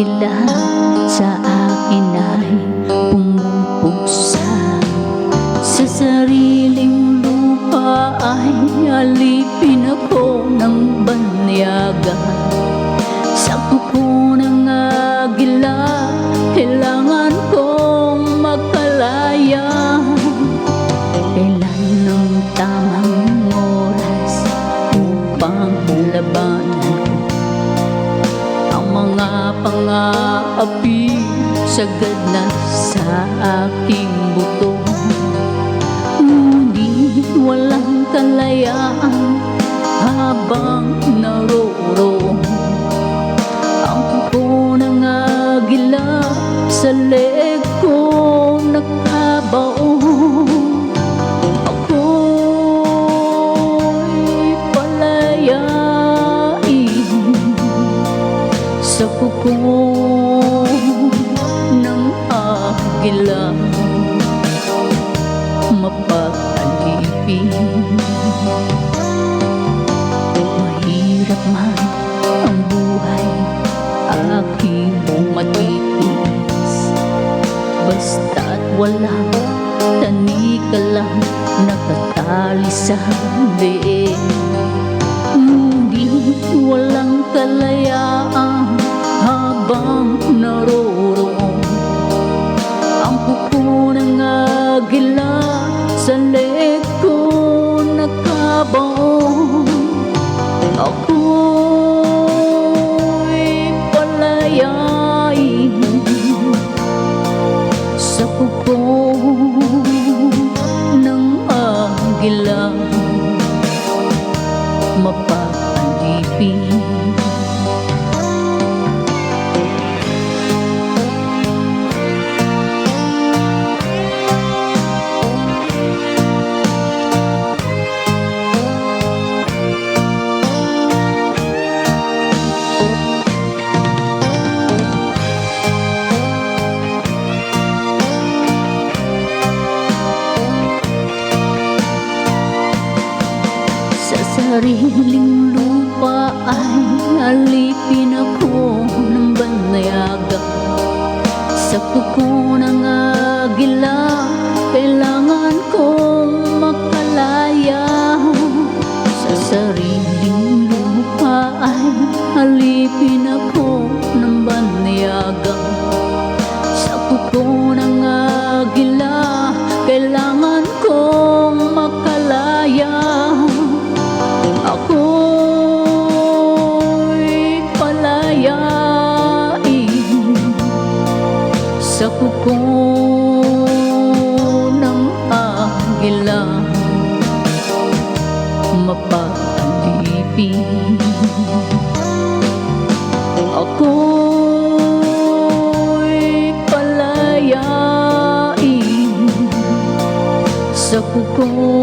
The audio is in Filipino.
agila Sa akin ay pumupuksa. Sa sariling lupa ay alipin ako ng banyaga. Sa kuko ng agila Kailangan mga pang-aapi Sagad na sa aking buto. Ngunit walang kalayaan Habang naroroon Ang kuko ng agila Sa leeg ko nakabaon ng agila Mapag-alipin. Mahirap man ang buhay Aking matitiis Basta't walang tanika lang Nakatali sa leeg. Ngunit walang kalayaan Habang naroroon Ang kuko ng agila Sa leeg ko nakabaon. Ako'y palayain Sa kuko ng agila. Mapapalipin sariling lupa ay alipin ako ng banyaga. Sa kuko ng agila Kailangan kong makalaya. Sa sariling lupa ay alipin ako Sa kuko ng agila Mapag-alipin Ako'y palayain Sa kuko